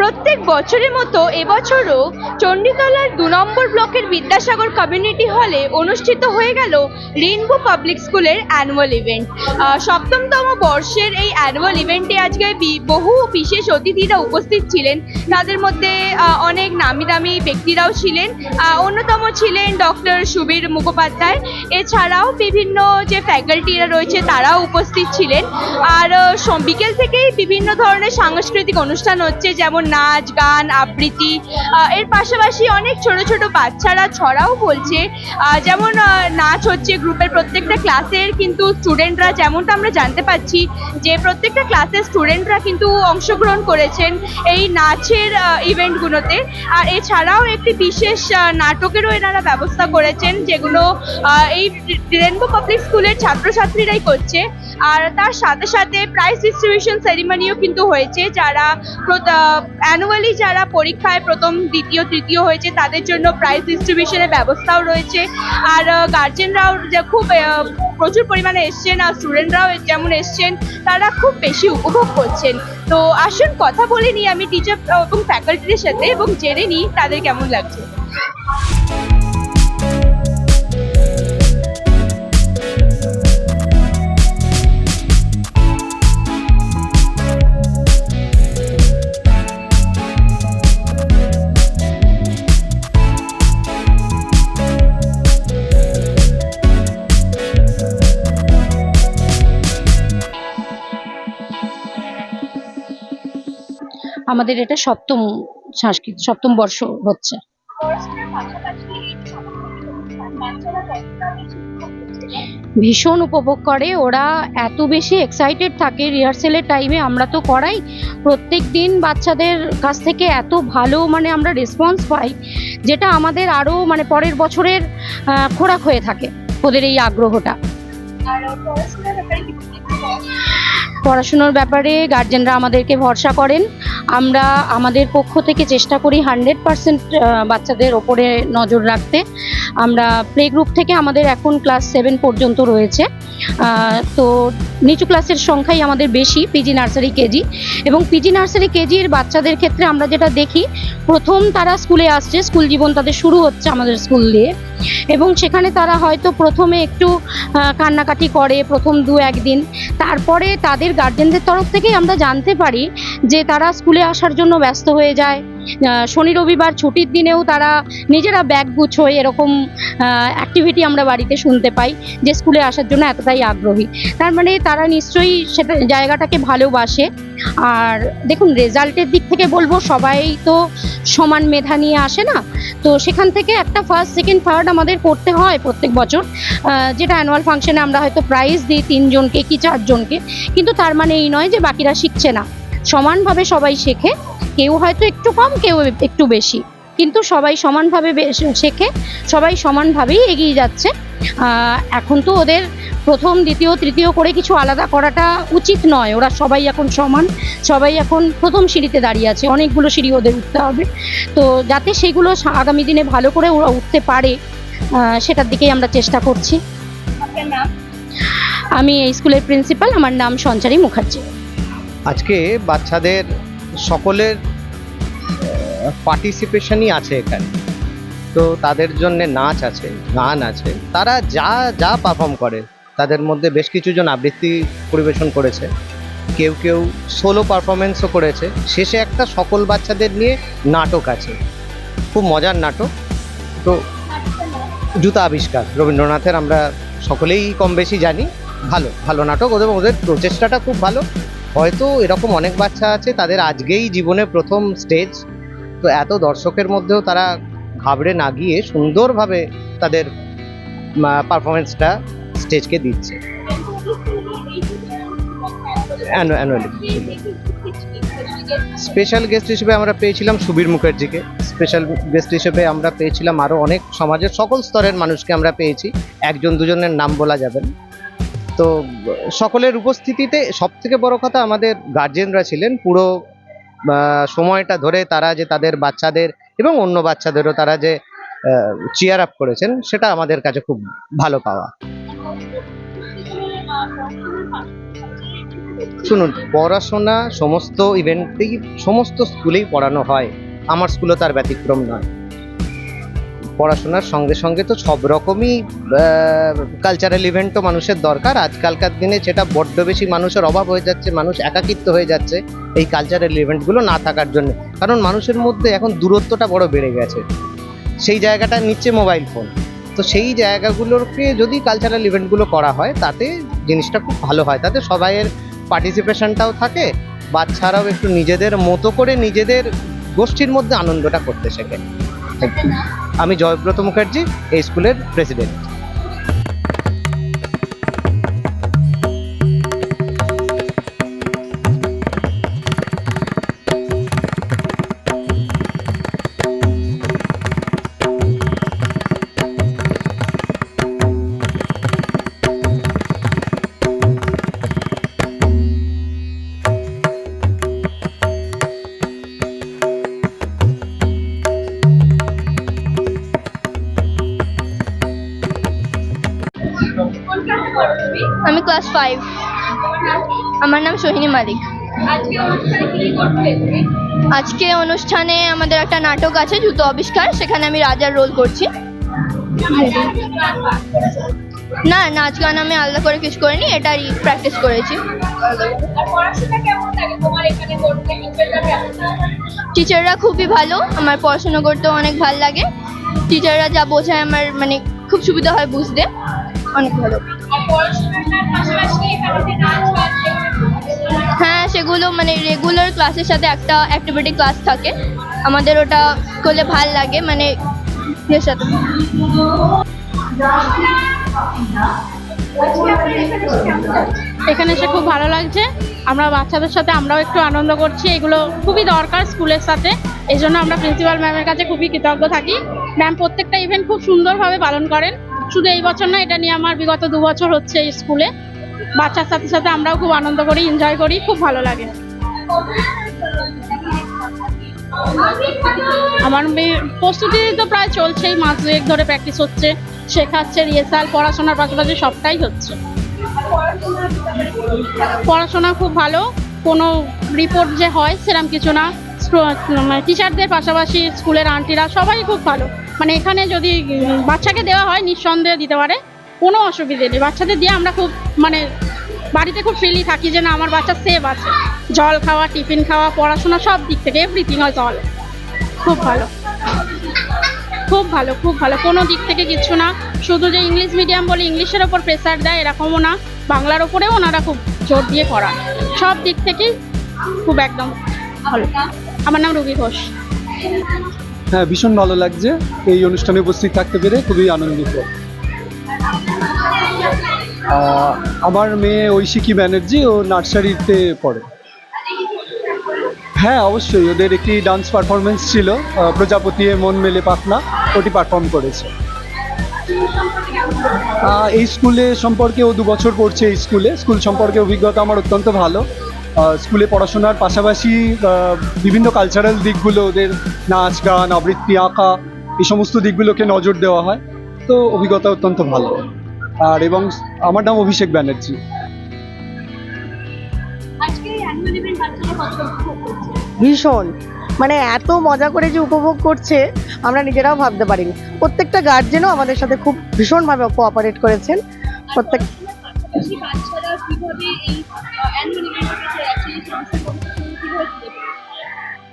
প্রত্যেক বছরের মতো এবছরও চণ্ডীতলার দু নম্বর ব্লকের বিদ্যাসাগর কমিউনিটি হলে অনুষ্ঠিত হয়ে গেল রেইনবো পাবলিক স্কুলের অ্যানুয়াল ইভেন্ট সপ্তমতম বর্ষের এই অ্যানুয়াল ইভেন্টে আজকে বহু বিশেষ অতিথিরা উপস্থিত ছিলেন। তাদের মধ্যে অনেক নামি দামি ব্যক্তিরাও ছিলেন। অন্যতম ছিলেন ডক্টর সুবীর মুখোপাধ্যায়। এছাড়াও বিভিন্ন যে ফ্যাকাল্টিরা রয়েছে, তারাও উপস্থিত ছিলেন। আর বিকেল থেকেই বিভিন্ন ধরনের সাংস্কৃতিক অনুষ্ঠান হচ্ছে, যেমন নাচ, গান, আবৃত্তি এর পাশাপাশি অনেক ছোট ছোট বাচ্চারা ছড়াও বলছে। যেমন নাচ হচ্ছে গ্রুপের প্রত্যেকটা ক্লাসের কিন্তু স্টুডেন্টরা যেমনটা আমরা জানতে পাচ্ছি যে প্রত্যেকটা ক্লাসের স্টুডেন্টরা কিন্তু অংশগ্রহণ করেছেন এই নাচের ইভেন্টগুলোতে আর এছাড়াও একটি বিশেষ নাটকেরও এনারা ব্যবস্থা করেছেন যেগুলো এই রেনবো পাবলিক স্কুলের ছাত্রছাত্রীরাই করছে। আর তার সাথে সাথে প্রাইজ ডিস্ট্রিবিউশন সেরিমনিও কিন্তু হয়েছে, যারা অ্যানুয়ালি যারা পরীক্ষায় প্রথম, দ্বিতীয়, তৃতীয় হয়েছে, তাদের জন্য প্রাইজ ডিস্ট্রিবিউশনের ব্যবস্থাও রয়েছে। আর গার্জেনরাও খুব প্রচুর পরিমাণে এসছেন, আর স্টুডেন্টরাও যেমন এসছেন, তারা খুব বেশি উপভোগ করছেন। তো আসুন, কথা বলে নিই আমি টিচার এবং ফ্যাকাল্টিদের সাথে, এবং জেনে নিই তাদের কেমন লাগছে। আমাদের এটা সপ্তম সংস্কৃত সপ্তম বর্ষ হচ্ছে। ভীষণ উপভোগ করে, ওরা এত বেশি এক্সাইটেড থাকে রিহার্সেলের টাইমে আমরা তো করাই। প্রত্যেক দিন বাচ্চাদের কাছ থেকে এত ভালো মানে আমরা রেসপন্স পাই, যেটা আমাদের আরও মানে পরের বছরের খোরাক হয়ে থাকে ওদের এই আগ্রহটা? পড়াশুনোর ব্যাপারে গার্জেনরা আমাদেরকে ভরসা করেন। আমরা আমাদের পক্ষ থেকে চেষ্টা করি হান্ড্রেড পারসেন্ট বাচ্চাদের ওপরে নজর রাখতে। আমরা প্লে গ্রুপ থেকে আমাদের এখন ক্লাস সেভেন পর্যন্ত রয়েছে। তো নিচু ক্লাসের সংখ্যাই আমাদের বেশি পিজি নার্সারি কেজি এবং পিজি নার্সারি কেজির বাচ্চাদের ক্ষেত্রে আমরা যেটা দেখি, প্রথম তারা স্কুলে আসছে, স্কুল জীবন তাদের শুরু হচ্ছে আমাদের স্কুল দিয়ে। এবং সেখানে তারা হয়তো প্রথমে একটু কান্নাকাটি করে প্রথম দু একদিন তারপরে তাদের গার্জেনদের তরফ থেকেই আমরা জানতে পারি যে তারা স্কুলে আসার জন্য ব্যস্ত হয়ে যায়। শনি রবিবার ছুটির দিনেও তারা নিজেরা ব্যাগ গুছোয় এরকম অ্যাক্টিভিটি আমরা বাড়িতে শুনতে পাই যে স্কুলে আসার জন্য এতটাই আগ্রহী। তার মানে তারা নিশ্চয়ই সেটা জায়গাটাকে ভালোবাসে। আর দেখুন রেজাল্টের দিক থেকে বলব, সবাই তো সমান মেধা নিয়ে আসে না। তো সেখান থেকে একটা ফার্স্ট সেকেন্ড থার্ড আমাদের করতে হয় প্রত্যেক বছর। যেটা অ্যানুয়াল ফাংশনে আমরা হয়তো প্রাইজ দিই তিনজনকে কি চারজনকে। কিন্তু তার মানে এই নয় যে বাকিরা শিখছে না। সমানভাবে সবাই শেখে। কেউ হয়তো একটু কম কেউ একটু বেশি। কিন্তু সবাই সমানভাবে শেখে সবাই সমানভাবেই এগিয়ে যাচ্ছে। এখন তো ওদের প্রথম দ্বিতীয় তৃতীয় করে কিছু আলাদা করাটা উচিত নয়। ওরা সবাই এখন সমান সবাই এখন প্রথম সিঁড়িতে দাঁড়িয়ে আছে। অনেকগুলো সিঁড়ি ওদের উঠতে হবে। তো যাতে সেগুলো আগামী দিনে ভালো করে ওরা উঠতে পারে সেটার দিকেই আমরা চেষ্টা করছি। আমি এই স্কুলের প্রিন্সিপাল। আমার নাম সঞ্চারী মুখার্জি। আজকে বাচ্চাদের সকলের পার্টিসিপেশনই আছে এখানে। তো তাদের জন্য নাচ আছে, গান আছে। তারা যা যা পারফর্ম করে, তাদের মধ্যে বেশ কিছুজন আবৃত্তি পরিবেশন করেছে। কেউ কেউ সোলো পারফরমেন্সও করেছে। শেষে একটা সকল বাচ্চাদের নিয়ে নাটক আছে। খুব মজার নাটক। তো জুতা আবিষ্কার, রবীন্দ্রনাথের আমরা সকলেই কম বেশি জানি। ভালো ভালো নাটক। ওদের ওদের প্রচেষ্টাটা খুব ভালো। হয়তো এরকম অনেক বাচ্চা আছে, তাদের আজকেই জীবনে প্রথম স্টেজ তো এত দর্শকের মধ্যেও তারা ঘাবড়ে না গিয়ে সুন্দরভাবে তাদের পারফরমেন্সটা স্টেজকে দিচ্ছে। অ্যানুয়ালি স্পেশাল গেস্ট হিসেবে আমরা পেয়েছিলাম সুবীর মুখার্জিকে। স্পেশাল গেস্ট হিসেবে আমরা পেয়েছিলাম আরও অনেক সমাজের সকল স্তরের মানুষকে আমরা পেয়েছি। একজন দুজনের নাম বলা যাবে না। তো সকলের উপস্থিতিতে সব থেকে বড় কথা আমাদের গার্জেনরা ছিলেন। পুরো সময়টা ধরে তারা যে তাদের বাচ্চাদের এবং অন্য বাচ্চাদেরও তারা যে চিয়ার আপ করেছেন, সেটা আমাদের কাছে খুব ভালো পাওয়া। শুনুন, পড়াশোনা সমস্ত ইভেন্টেই সমস্ত স্কুলেই পড়ানো হয়। আমার স্কুলও তার ব্যতিক্রম নয়। পড়াশোনার সঙ্গে সঙ্গে তো সব রকমই কালচারাল ইভেন্টও মানুষের দরকার। আজকালকার দিনে সেটা বড্ড বেশি মানুষের অভাব হয়ে যাচ্ছে, মানুষ একাকিত্ব হয়ে যাচ্ছে এই কালচারাল ইভেন্টগুলো না থাকার জন্য। কারণ মানুষের মধ্যে এখন দূরত্বটা বড় বেড়ে গেছে। সেই জায়গাটা নিচ্ছে মোবাইল ফোন তো সেই জায়গাগুলোকে যদি কালচারাল ইভেন্টগুলো করা হয়, তাতে জিনিসটা খুব ভালো হয়। তাতে সবাইয়ের পার্টিসিপেশনটাও থাকে, বাচ্চারাও একটু নিজেদের মতো করে নিজেদের গোষ্ঠীর মধ্যে আনন্দটা করতে শেখে। আমি জয়ব্রত মুখার্জি এই স্কুলের প্রেসিডেন্ট। আমার নাম সোহিনী মালিক। আজকে অনুষ্ঠানে আমাদের একটা নাটক আছে জুতো আবিষ্কার। সেখানে আমি রাজার রোল করছি। না নাচ গান আমি আলাদা করে কিছু করিনি এটারই প্র্যাকটিস করেছি। করতে টিচাররা খুবই ভালো আমার পড়াশোনা করতেও অনেক ভালো লাগে। টিচাররা যা বোঝায় আমার মানে খুব সুবিধা হয় বুঝতে অনেক ভালো। পড়াশোনার পাশাপাশি নাচ হ্যাঁ সেগুলো মানে রেগুলার ক্লাসের সাথে একটা অ্যাক্টিভিটি ক্লাস থাকে। আমাদের ওটা করলে ভালো লাগে মানে ইয়ের সাথে। এখানে এসে খুব ভালো লাগছে। আমরা বাচ্চাদের সাথে আমরাও একটু আনন্দ করছি। এগুলো খুবই দরকার স্কুলের সাথে। এই জন্য আমরা প্রিন্সিপাল ম্যামের কাছে খুবই কৃতজ্ঞ থাকি। ম্যাম প্রত্যেকটা ইভেন্ট খুব সুন্দরভাবে পালন করেন। শুধু এই বছর না, এটা নিয়ে আমার বিগত দু বছর হচ্ছে স্কুলে। বাচ্চার সাথে সাথে আমরাও খুব আনন্দ করি এনজয় করি, খুব ভালো লাগে। আমার প্রস্তুতি তো প্রায় চলছেই, মাস দুয়েক ধরে প্র্যাকটিস হচ্ছে, শেখাচ্ছে রিহার্সাল পড়াশোনার পাশাপাশি সবটাই হচ্ছে। পড়াশোনা খুব ভালো, কোনো রিপোর্ট যে হয় সেরকম কিছু না। টিচারদের পাশাপাশি স্কুলের আন্টিরা সবাই খুব ভালো। মানে এখানে যদি বাচ্চাকে দেওয়া হয়, নিঃসন্দেহে দিতে পারে। কোনো অসুবিধে নেই। বাচ্চাদের দিয়ে আমরা খুব মানে বাড়িতে খুব ফ্রিলি থাকি যে না, আমার বাচ্চা সেভ আছে। জল খাওয়া, টিফিন খাওয়া, পড়াশোনা সব দিক থেকে এভরিথিং হয় জল। খুব ভালো। খুব ভালো খুব ভালো। কোনো দিক থেকে কিছু না। শুধু যে ইংলিশ মিডিয়াম বলে ইংলিশের ওপর প্রেসার দেয়, এরকমও না। বাংলার ওপরেও ওনারা খুব জোর দিয়ে করান সব দিক থেকেই খুব একদম ভালো। আমার নাম রবি ঘোষ। হ্যাঁ ভীষণ ভালো লাগছে। এই অনুষ্ঠানে উপস্থিত থাকতে পেরে খুবই আনন্দিত। আমার মেয়ে ঐশিকী ব্যানার্জি ও নার্সারিতে পড়ে। হ্যাঁ অবশ্যই, ওদের একটি ডান্স পারফরমেন্স ছিল প্রজাপতি মন মেলে পাখনা, ওটি পারফর্ম করেছে। এই স্কুলে সম্পর্কে ও দু বছর পড়ছে এই স্কুলে। স্কুল সম্পর্কে অভিজ্ঞতা আমার অত্যন্ত ভালো। স্কুলে পড়াশোনার পাশাপাশি বিভিন্ন কালচারাল দিকগুলো, ওদের নাচ গান, আবৃত্তি, আঁকা, এই সমস্ত দিকগুলোকে নজর দেওয়া হয়। তো অভিজ্ঞতা অত্যন্ত ভালো। আর এবং আমার নাম অভিষেক ব্যানার্জি। ভীষণ। মানে এত মজা করে যে উপভোগ করছে আমরা নিজেরাও ভাবতে পারিনি। প্রত্যেকটা গার্জেনও আমাদের সাথে খুব ভীষণভাবে কোঅপারেট করেছেন। প্রত্যেক?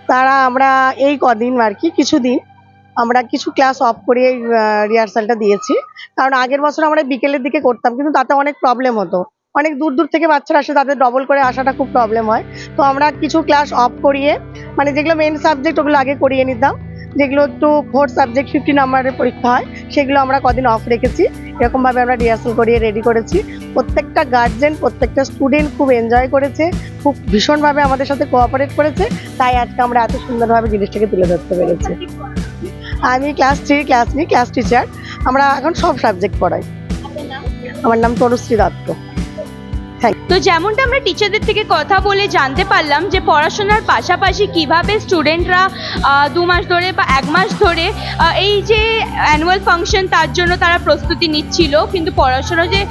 তারা আমরা এই কদিন আর কি কিছুদিন আমরা কিছু ক্লাস অফ করে রিহার্সালটা দিয়েছি। কারণ আগের বছর আমরা বিকেলের দিকে করতাম, কিন্তু তাতে অনেক প্রবলেম হতো। অনেক দূর দূর থেকে বাচ্চারা আসে, তাদের ডবল করে আসাটা খুব প্রবলেম হয়। তো আমরা কিছু ক্লাস অফ করিয়ে মানে যেগুলো মেন সাবজেক্ট ওগুলো আগে করিয়ে নিতাম। যেগুলো একটু ফোর্থ সাবজেক্ট ফিফটি নাম্বারের পরীক্ষা হয়, সেগুলো আমরা কদিন অফ রেখেছি। এরকমভাবে আমরা রিহার্সাল করিয়ে রেডি করেছি। প্রত্যেকটা গার্জেন প্রত্যেকটা স্টুডেন্ট খুব এনজয় করেছে, খুব ভীষণভাবে আমাদের সাথে কোঅপারেট করেছে। তাই আজকে আমরা এত সুন্দরভাবে জিনিসটাকে তুলে ধরতে পেরেছি। আমি ক্লাস থ্রি ক্লাস নিই ক্লাস টিচার আমরা এখন সব সাবজেক্ট পড়াই। আমার নাম তনুশ্রী দত্ত। তো যেমনটা আমরা টিচারদের থেকে কথা বলে জানতে পারলাম যে পড়াশোনার পাশাপাশি কীভাবে স্টুডেন্টরা দু মাস ধরে বা এক মাস ধরে এই যে অ্যানুয়াল ফাংশন তার জন্য তারা প্রস্তুতি নিচ্ছিল। কিন্তু পড়াশোনা যে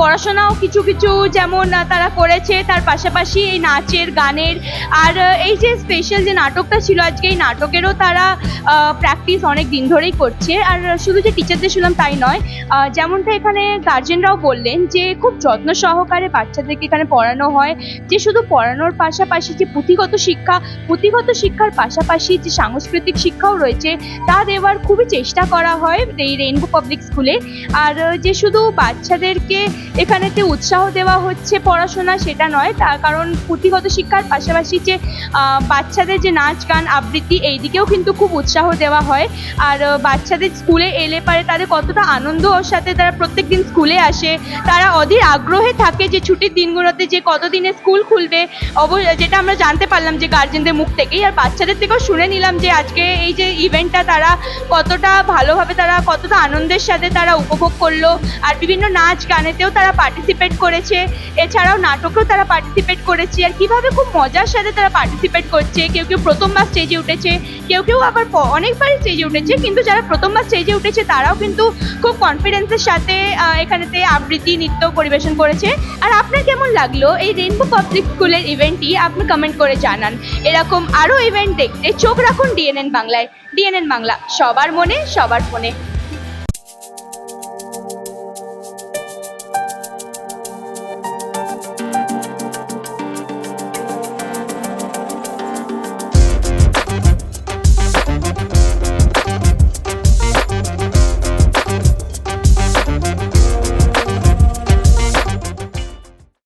পড়াশোনাও কিছু কিছু যেমন তারা করেছে, তার পাশাপাশি এই নাচের, গানের, আর এই যে স্পেশাল যে নাটকটা ছিল আজকে, এই নাটকেরও তারা প্র্যাকটিস অনেক দিন ধরেই করছে। আর শুধু যে টিচারদের শুনলাম তাই নয় যেমনটা এখানে গার্জেনরাও বললেন যে খুব যত্ন সহকারে বাচ্চাদেরকে এখানে পড়ানো হয়, যে শুধু পড়ানোর পাশাপাশি যে পুঁথিগত শিক্ষা, পুঁথিগত শিক্ষার পাশাপাশি যে সাংস্কৃতিক শিক্ষাও রয়েছে, তা দেওয়ার খুবই চেষ্টা করা হয় এই রেইনবো পাবলিক স্কুলে আর যে শুধু বাচ্চাদেরকে এখানেতে উৎসাহ দেওয়া হচ্ছে পড়াশোনা, সেটা নয়, তার কারণ পুঁথিগত শিক্ষার পাশাপাশি যে বাচ্চাদের যে নাচ গান, আবৃত্তি, এই দিকেও কিন্তু খুব উৎসাহ দেওয়া হয়। আর বাচ্চাদের স্কুলে এলে পারে তাদের কতটা আনন্দ ওর সাথে, তারা প্রত্যেকদিন স্কুলে আসে, তারা অধীর আগ্রহে থাকে যে ছুটির দিনগুলোতে যে কতদিনে স্কুল খুলবে, অব, যেটা আমরা জানতে পারলাম যে গার্জেনদের মুখ থেকেই, আর বাচ্চাদের থেকেও শুনে নিলাম যে আজকে এই যে ইভেন্টটা তারা কতটা ভালোভাবে তারা, কতটা আনন্দের সাথে তারা উপভোগ করল, আর বিভিন্ন নাচ গানেতেও তারা পার্টিসিপেট করেছে, এছাড়াও নাটকেও তারা পার্টিসিপেট করেছে, আর কীভাবে খুব মজার সাথে তারা পার্টিসিপেট করছে, কেউ কেউ প্রথমবার স্টেজে উঠেছে, কেউ কেউ আবার অনেকবারই স্টেজে উঠেছে, কিন্তু যারা প্রথমবার স্টেজে উঠেছে তারাও কিন্তু খুব কনফিডেন্সের সাথে এখানেতে আবৃত্তি, নৃত্য পরিবেশন করেছে, আর আপনার কেমন লাগল এই রেনবো পাবলিক স্কুলের ইভেন্টটি আপনি কমেন্ট করে জানান। এরকম আরও ইভেন্ট দেখতে চোখ রাখুন ডিএনএন বাংলায়। ডিএনএন বাংলা, সবার মনে, সবার ফোনে।